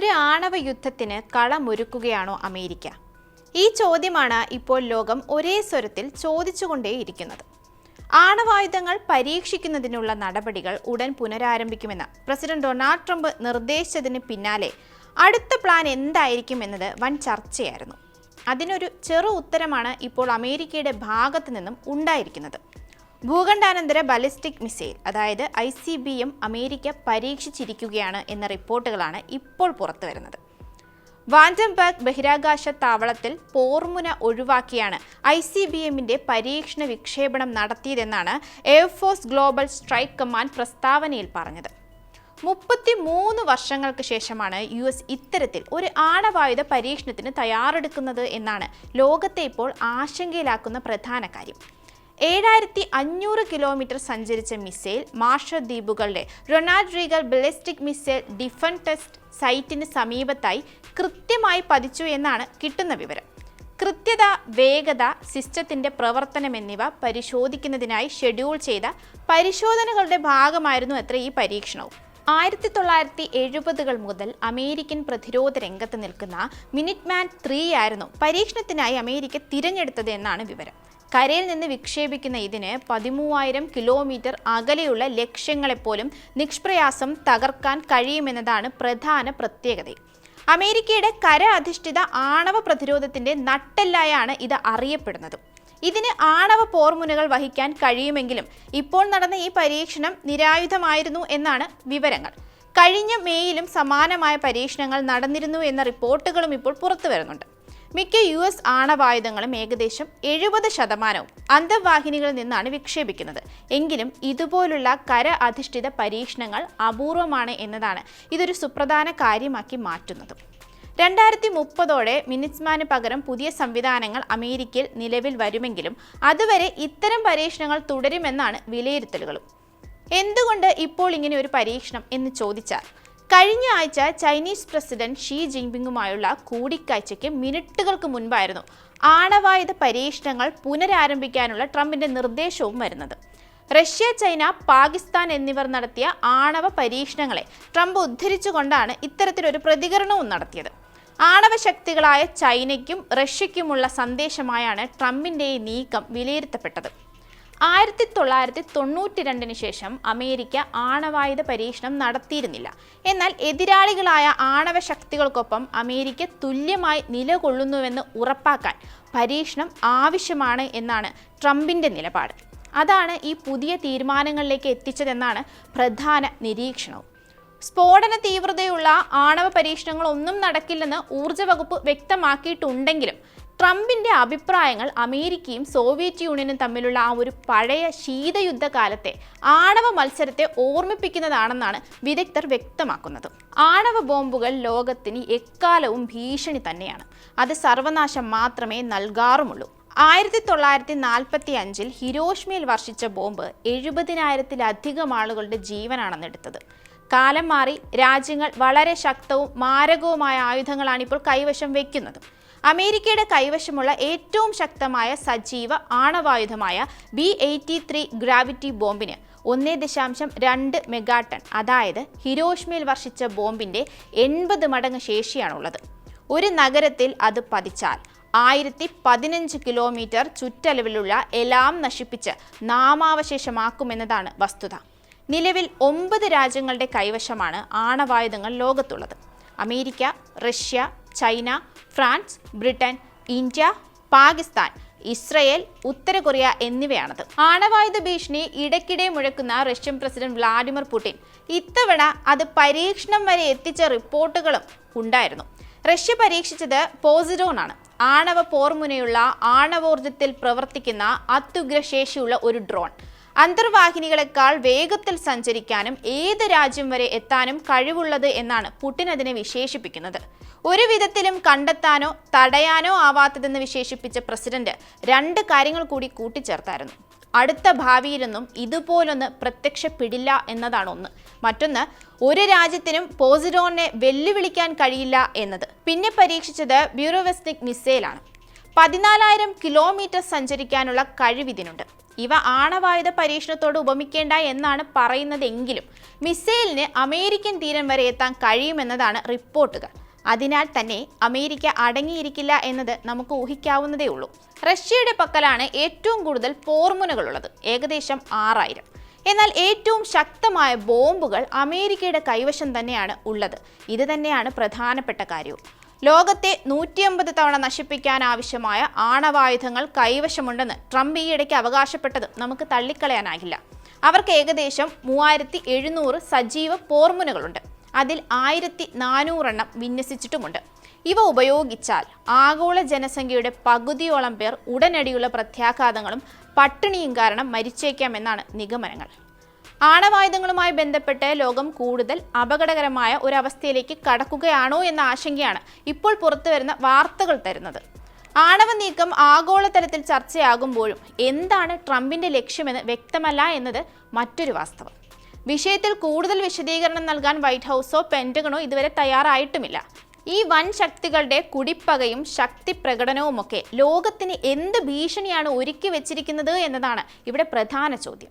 ഒരു ആണവ യുദ്ധത്തിന് കളമൊരുക്കുകയാണോ അമേരിക്ക? ഈ ചോദ്യമാണ് ഇപ്പോൾ ലോകം ഒരേ സ്വരത്തിൽ ചോദിച്ചുകൊണ്ടേയിരിക്കുന്നത്. ആണവായുധങ്ങൾ പരീക്ഷിക്കുന്നതിനുള്ള നടപടികൾ ഉടൻ പുനരാരംഭിക്കുമെന്ന് പ്രസിഡന്റ് ഡൊണാൾഡ് ട്രംപ് നിർദ്ദേശിച്ചതിന് പിന്നാലെ അടുത്ത പ്ലാൻ എന്തായിരിക്കും എന്നത് വൻ ചർച്ചയായിരുന്നു. അതിനൊരു ചെറു ഉത്തരമാണ് ഇപ്പോൾ അമേരിക്കയുടെ ഭാഗത്തു നിന്നും ഉണ്ടായിരിക്കുന്നത്. ഭൂഖണ്ഡാനന്തര ബാലിസ്റ്റിക് മിസൈൽ അതായത് I C B M America പരീക്ഷിച്ചിരിക്കുകയാണ് എന്ന റിപ്പോർട്ടുകളാണ് ഇപ്പോൾ പുറത്തു വരുന്നത് വാൻഡംബർഗ് ബഹിരാകാശ താവളത്തിൽ പോർമുന ഒഴിവാക്കിയാണ് ഐ സി ബി എമ്മിന്റെ പരീക്ഷണ വിക്ഷേപണം നടത്തിയതെന്നാണ് air force global strike command പ്രസ്താവനയിൽ പറഞ്ഞത്. മുപ്പത്തി മൂന്ന് വർഷങ്ങൾക്ക് ശേഷമാണ് യു എസ് ഇത്തരത്തിൽ ഒരു ആണവായുധ പരീക്ഷണത്തിന് തയ്യാറെടുക്കുന്നത് എന്നാണ് ലോകത്തെ ഇപ്പോൾ ആശങ്കയിലാക്കുന്ന പ്രധാന കാര്യം. ഏഴായിരത്തി അഞ്ഞൂറ് കിലോമീറ്റർ സഞ്ചരിച്ച missile Marshall ദ്വീപുകളുടെ Ronald Reagan ballistic missile defence test സൈറ്റിന് സമീപത്തായി കൃത്യമായി പതിച്ചു എന്നാണ് കിട്ടുന്ന വിവരം. കൃത്യത വേഗത സിസ്റ്റത്തിന്റെ പ്രവർത്തനം എന്നിവ പരിശോധിക്കുന്നതിനായി ഷെഡ്യൂൾ ചെയ്ത പരിശോധനകളുടെ ഭാഗമായിരുന്നു അത്ര ഈ പരീക്ഷണവും. ആയിരത്തി തൊള്ളായിരത്തി എഴുപതുകൾ മുതൽ അമേരിക്കൻ പ്രതിരോധ രംഗത്ത് നിൽക്കുന്ന മിനിറ്റ് മാൻ ത്രീ ആയിരുന്നു പരീക്ഷണത്തിനായി അമേരിക്ക തിരഞ്ഞെടുത്തത് എന്നാണ് വിവരം. കരയിൽ നിന്ന് വിക്ഷേപിക്കുന്ന ഇതിന് പതിമൂവായിരം കിലോമീറ്റർ അകലെയുള്ള ലക്ഷ്യങ്ങളെപ്പോലും നിഷ്പ്രയാസം തകർക്കാൻ കഴിയുമെന്നതാണ് പ്രധാന പ്രത്യേകത. അമേരിക്കയുടെ കര അധിഷ്ഠിത ആണവ പ്രതിരോധത്തിന്റെ നട്ടെല്ലായാണ് ഇത് അറിയപ്പെടുന്നത്. ഇതിന് ആണവ പോർമുനകൾ വഹിക്കാൻ കഴിയുമെങ്കിലും ഇപ്പോൾ നടന്ന ഈ പരീക്ഷണം നിരായുധമായിരുന്നു എന്നാണ് വിവരങ്ങൾ. കഴിഞ്ഞ മേയിലും സമാനമായ പരീക്ഷണങ്ങൾ നടന്നിരുന്നു എന്ന റിപ്പോർട്ടുകളും ഇപ്പോൾ പുറത്തു വരുന്നുണ്ട്. മിക്ക യു എസ് ആണവായുധങ്ങളും ഏകദേശം എഴുപത് ശതമാനവും അന്തർവാഹിനികളിൽ നിന്നാണ് വിക്ഷേപിക്കുന്നത്. എങ്കിലും ഇതുപോലുള്ള കര അധിഷ്ഠിത പരീക്ഷണങ്ങൾ അപൂർവമാണ് എന്നതാണ് ഇതൊരു സുപ്രധാന കാര്യമാക്കി മാറ്റുന്നത്. രണ്ടായിരത്തി മുപ്പതോടെ മിനിറ്റ്സ്മാന് പകരം പുതിയ സംവിധാനങ്ങൾ അമേരിക്കയിൽ നിലവിൽ വരുമെങ്കിലും അതുവരെ ഇത്തരം പരീക്ഷണങ്ങൾ തുടരുമെന്നാണ് വിലയിരുത്തലുകളും. എന്തുകൊണ്ട് ഇപ്പോൾ ഇങ്ങനെ ഒരു പരീക്ഷണം എന്ന് ചോദിച്ചാൽ കഴിഞ്ഞ ആഴ്ച ചൈനീസ് പ്രസിഡന്റ് ഷീ ജിൻപിങ്ങുമായുള്ള കൂടിക്കാഴ്ചയ്ക്ക് മിനിറ്റുകൾക്ക് മുൻപായിരുന്നു ആണവായുധ പരീക്ഷണങ്ങൾ പുനരാരംഭിക്കാനുള്ള ട്രംപിന്റെ നിർദ്ദേശവും വരുന്നത്. റഷ്യ ചൈന പാകിസ്ഥാൻ എന്നിവർ നടത്തിയ ആണവ പരീക്ഷണങ്ങളെ ട്രംപ് ഉദ്ധരിച്ചുകൊണ്ടാണ് ഇത്തരത്തിലൊരു പ്രതികരണവും നടത്തിയത്. ആണവ ശക്തികളായ ചൈനയ്ക്കും റഷ്യയ്ക്കുമുള്ള സന്ദേശമായാണ് ട്രംപിന്റെ ഈ നീക്കം വിലയിരുത്തപ്പെട്ടത്. ആയിരത്തി തൊള്ളായിരത്തി തൊണ്ണൂറ്റി രണ്ടിന് ശേഷം അമേരിക്ക ആണവായുധ പരീക്ഷണം നടത്തിയിരുന്നില്ല. എന്നാൽ എതിരാളികളായ ആണവ ശക്തികൾക്കൊപ്പം അമേരിക്ക തുല്യമായി നിലകൊള്ളുന്നുവെന്ന് ഉറപ്പാക്കാൻ പരീക്ഷണം ആവശ്യമാണ് എന്നാണ് ട്രംപിന്റെ നിലപാട്. അതാണ് ഈ പുതിയ തീരുമാനങ്ങളിലേക്ക് എത്തിച്ചതെന്നാണ് പ്രധാന നിരീക്ഷണവും. സ്ഫോടന തീവ്രതയുള്ള ആണവ പരീക്ഷണങ്ങൾ ഒന്നും നടക്കില്ലെന്ന് ഊർജ വകുപ്പ് വ്യക്തമാക്കിയിട്ടുണ്ടെങ്കിലും ട്രംപിന്റെ അഭിപ്രായങ്ങൾ അമേരിക്കയും സോവിയറ്റ് യൂണിയനും തമ്മിലുള്ള ആ ഒരു പഴയ ശീതയുദ്ധകാലത്തെ ആണവ മത്സരത്തെ ഓർമ്മിപ്പിക്കുന്നതാണെന്നാണ് വിദഗ്ധർ വ്യക്തമാക്കുന്നത്. ആണവ ബോംബുകൾ ലോകത്തിന് എക്കാലവും ഭീഷണി തന്നെയാണ്. അത് സർവനാശം മാത്രമേ നൽകാറുമുള്ളൂ. ആയിരത്തി തൊള്ളായിരത്തി നാൽപ്പത്തി അഞ്ചിൽ ഹിരോഷ്മയിൽ വർഷിച്ച ബോംബ് എഴുപതിനായിരത്തിലധികം ആളുകളുടെ ജീവനാണെന്ന് എടുത്തത് കാലം മാറി രാജ്യങ്ങൾ വളരെ ശക്തവും മാരകവുമായ ആയുധങ്ങളാണ് ഇപ്പോൾ കൈവശം വയ്ക്കുന്നത് അമേരിക്കയുടെ കൈവശമുള്ള ഏറ്റവും ശക്തമായ സജീവ ആണവായുധമായ ബി എയ്റ്റി ത്രീ ഗ്രാവിറ്റി ബോംബിന് ഒന്നേ ദശാംശം രണ്ട് മെഗാട്ടൺ അതായത് ഹിരോഷ്മയിൽ വർഷിച്ച ബോംബിന്റെ എൺപത് മടങ്ങ് ശേഷിയാണുള്ളത്. ഒരു നഗരത്തിൽ അത് പതിച്ചാൽ ആയിരത്തി പതിനഞ്ച് കിലോമീറ്റർ ചുറ്റളവിലുള്ള എല്ലാം നശിപ്പിച്ച് നാമാവശേഷമാക്കുമെന്നതാണ് വസ്തുത. നിലവിൽ ഒമ്പത് രാജ്യങ്ങളുടെ കൈവശമാണ് ആണവായുധങ്ങൾ ലോകത്തുള്ളത്. America Russia China France Britain India Pakistan Israel ഉത്തര കൊറിയ എന്നിവയാണത്. ആണവായുധ ഭീഷണി ഇടയ്ക്കിടെ മുഴക്കുന്ന റഷ്യൻ പ്രസിഡന്റ് വ്ളാഡിമിർ പുടിൻ ഇത്തവണ അത് പരീക്ഷണം വരെ എത്തിച്ച റിപ്പോർട്ടുകളും ഉണ്ടായിരുന്നു. റഷ്യ പരീക്ഷിച്ചത് പോസിഡോൺ ആണ് ആണവ പോർമുനയുള്ള ആണവോർജത്തിൽ പ്രവർത്തിക്കുന്ന അത്യുഗ്രശേഷിയുള്ള ഒരു ഡ്രോൺ. അന്തർവാഹിനികളെക്കാൾ വേഗത്തിൽ സഞ്ചരിക്കാനും ഏത് രാജ്യം വരെ എത്താനും കഴിവുള്ളത് എന്നാണ് പുടിൻ അതിനെ വിശേഷിപ്പിക്കുന്നത്. ഒരു വിധത്തിലും കണ്ടെത്താനോ തടയാനോ ആവാത്തതെന്ന് വിശേഷിപ്പിച്ച പ്രസിഡന്റ് രണ്ട് കാര്യങ്ങൾ കൂടി കൂട്ടിച്ചേർത്തായിരുന്നു. അടുത്ത ഭാവിയിലൊന്നും ഇതുപോലൊന്ന് പ്രത്യക്ഷപ്പെടില്ല എന്നതാണ് ഒന്ന്. മറ്റൊന്ന് ഒരു രാജ്യത്തിനും പോസിഡോണിനെ വെല്ലുവിളിക്കാൻ കഴിയില്ല എന്നത്. പിന്നെ പരീക്ഷിച്ചത് ബ്യൂറോവെസ്റ്റിക് മിസൈലാണ്. പതിനാലായിരം കിലോമീറ്റർ സഞ്ചരിക്കാനുള്ള കഴിവ് ഇതിനുണ്ട്. ഇവ ആണവായുധ പരീക്ഷണത്തോട് ഉപമിക്കേണ്ട എന്നാണ് പറയുന്നതെങ്കിലും മിസൈലിന് അമേരിക്കൻ തീരം വരെ എത്താൻ കഴിയുമെന്നതാണ് റിപ്പോർട്ടുകൾ. അതിനാൽ തന്നെ അമേരിക്ക അടങ്ങിയിരിക്കില്ല എന്നത് നമുക്ക് ഊഹിക്കാവുന്നതേ ഉള്ളൂ. റഷ്യയുടെ പക്കലാണ് ഏറ്റവും കൂടുതൽ പോർമുനകളുള്ളത് ഏകദേശം ആറായിരം. എന്നാൽ ഏറ്റവും ശക്തമായ ബോംബുകൾ അമേരിക്കയുടെ കൈവശം തന്നെയാണ് ഉള്ളത്. ഇത് തന്നെയാണ് പ്രധാനപ്പെട്ട കാര്യവും ലോകത്തെ നൂറ്റിയമ്പത് തവണ നശിപ്പിക്കാൻ ആവശ്യമായ ആണവായുധങ്ങൾ കൈവശമുണ്ടെന്ന് ട്രംപ് ഈയിടയ്ക്ക് അവകാശപ്പെട്ടത് നമുക്ക് തള്ളിക്കളയാനാകില്ല. അവർക്ക് ഏകദേശം മൂവായിരത്തി എഴുന്നൂറ് സജീവ പോർമുനകളുണ്ട്. അതിൽ ആയിരത്തി നാനൂറെണ്ണം വിന്യസിച്ചിട്ടുമുണ്ട്. ഇവ ഉപയോഗിച്ചാൽ ആഗോള ജനസംഖ്യയുടെ പകുതിയോളം പേർ ഉടനടിയുള്ള പ്രത്യാഘാതങ്ങളും പട്ടിണിയും കാരണം മരിച്ചേക്കാമെന്നാണ് നിഗമനങ്ങൾ. ആണവായുധങ്ങളുമായി ബന്ധപ്പെട്ട് ലോകം കൂടുതൽ അപകടകരമായ ഒരവസ്ഥയിലേക്ക് കടക്കുകയാണോ എന്ന ആശങ്കയാണ് ഇപ്പോൾ പുറത്തുവരുന്ന വാർത്തകൾ തരുന്നത്. ആണവ നീക്കം ആഗോളതലത്തിൽ ചർച്ചയാകുമ്പോഴും എന്താണ് ട്രംപിന്റെ ലക്ഷ്യമെന്ന് വ്യക്തമല്ല എന്നത് മറ്റൊരു വാസ്തവം. വിഷയത്തിൽ കൂടുതൽ വിശദീകരണം നൽകാൻ വൈറ്റ് ഹൗസോ പെന്റഗണോ ഇതുവരെ തയ്യാറായിട്ടുമില്ല. ഈ വൻ ശക്തികളുടെ കുടിപ്പകയും ശക്തി പ്രകടനവുമൊക്കെ ലോകത്തിന് എന്ത് ഭീഷണിയാണ് ഒരുക്കി വെച്ചിരിക്കുന്നത് എന്നതാണ് ഇവിടെ പ്രധാന ചോദ്യം.